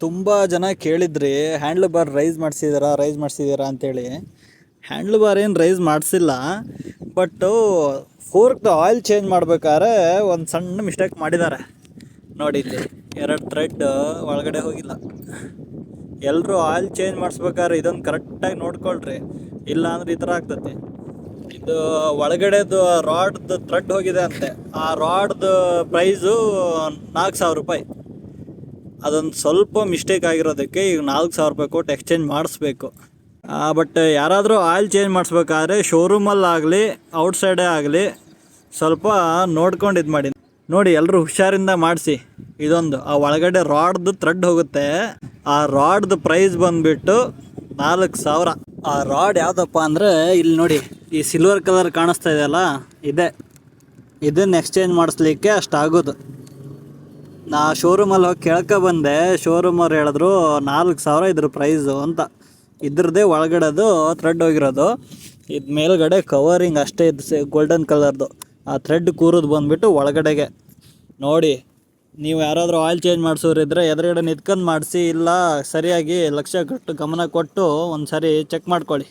ತುಂಬ ಜನ ಕೇಳಿದ್ರಿ ಹ್ಯಾಂಡ್ಲ್ ಬಾರ್ ರೈಸ್ ಮಾಡಿಸಿದ್ದೀರಾ ರೈಸ್ ಮಾಡಿಸಿದ್ದೀರಾ? ಅಂತೇಳಿ. ಹ್ಯಾಂಡ್ಲ್ ಬಾರ್ ಏನು ರೈಸ್ ಮಾಡಿಸಿಲ್ಲ. ಬಟ್ಟು ಫೋರ್ಕ್ದು ಆಯಿಲ್ ಚೇಂಜ್ ಮಾಡ್ಬೇಕಾದ್ರೆ ಒಂದು ಸಣ್ಣ ಮಿಸ್ಟೇಕ್ ಮಾಡಿದ್ದಾರೆ. ನೋಡಿ ಎರಡು ಥ್ರೆಡ್ ಒಳಗಡೆ ಹೋಗಿಲ್ಲ. ಎಲ್ಲರೂ ಆಯಿಲ್ ಚೇಂಜ್ ಮಾಡಿಸ್ಬೇಕಾದ್ರೆ ಇದೊಂದು ಕರೆಕ್ಟಾಗಿ ನೋಡ್ಕೊಳ್ರಿ. ಇಲ್ಲ ಅಂದ್ರೆ ಈ ಥರ ಆಗ್ತದೆ ಇದು ಒಳಗಡೆದು ರಾಡ್ದು ಥ್ರೆಡ್ ಹೋಗಿದೆ ಅಂತೆ. ಆ ರಾಡ್ದು ಪ್ರೈಸು ನಾಲ್ಕು ಸಾವಿರ ರೂಪಾಯಿ. ಅದೊಂದು ಸ್ವಲ್ಪ ಮಿಸ್ಟೇಕ್ ಆಗಿರೋದಕ್ಕೆ ಈಗ ನಾಲ್ಕು ಸಾವಿರ ರೂಪಾಯಿ ಕೊಟ್ಟು ಎಕ್ಸ್ಚೇಂಜ್ ಮಾಡಿಸ್ಬೇಕು. ಬಟ್ ಯಾರಾದರೂ ಆಯಿಲ್ ಚೇಂಜ್ ಮಾಡಿಸ್ಬೇಕಾದ್ರೆ ಶೋರೂಮಲ್ಲಾಗಲಿ ಔಟ್ಸೈಡೇ ಆಗಲಿ ಸ್ವಲ್ಪ ನೋಡ್ಕೊಂಡು ಇದು ಮಾಡಿ. ನೋಡಿ ಎಲ್ಲರೂ ಹುಷಾರಿಂದ ಮಾಡಿಸಿ. ಇದೊಂದು, ಆ ಒಳಗಡೆ ರಾಡ್ದು ಥ್ರೆಡ್ ಹೋಗುತ್ತೆ. ಆ ರಾಡ್ದು ಪ್ರೈಸ್ ಬಂದುಬಿಟ್ಟು ನಾಲ್ಕು ಸಾವಿರ. ಆ ರಾಡ್ ಯಾವುದಪ್ಪ ಅಂದರೆ, ಇಲ್ಲಿ ನೋಡಿ, ಈ ಸಿಲ್ವರ್ ಕಲರ್ ಕಾಣಿಸ್ತಾ ಇದೆಯಲ್ಲ ಇದೆ. ಇದನ್ನು ಎಕ್ಸ್ಚೇಂಜ್ ಮಾಡಿಸ್ಲಿಕ್ಕೆ ಅಷ್ಟಾಗೋದು. ನಾ ಶೋರೂಮಲ್ಲಿ ಹೋಗಿ ಕೇಳ್ಕೊ ಬಂದೆ. ಶೋರೂಮ್ ಅವ್ರು ಹೇಳಿದ್ರು, ನಾಲ್ಕು ಸಾವಿರ ಇದ್ರ ಪ್ರೈಸು ಅಂತ. ಇದ್ರದ್ದೇ ಒಳಗಡೆದು ಥ್ರೆಡ್ ಹೋಗಿರೋದು. ಇದು ಮೇಲ್ಗಡೆ ಕವರಿಂಗ್ ಅಷ್ಟೇ ಇದು ಗೋಲ್ಡನ್ ಕಲರ್ದು ಆ ಥ್ರೆಡ್ ಕೂರೋದು ಬಂದುಬಿಟ್ಟು ಒಳಗಡೆಗೆ. ನೋಡಿ, ನೀವು ಯಾರಾದರೂ ಆಯಿಲ್ ಚೇಂಜ್ ಮಾಡಿಸೋರಿದ್ರೆ ಎದುರುಗಡೆ ನಿಂತ್ಕೊಂಡು ಮಾಡಿಸಿ, ಇಲ್ಲ ಸರಿಯಾಗಿ ಲಕ್ಷ್ಯ ಕೊಟ್ಟು ಗಮನ ಕೊಟ್ಟು ಒಂದು ಸರಿ ಚೆಕ್ ಮಾಡ್ಕೊಳ್ಳಿ.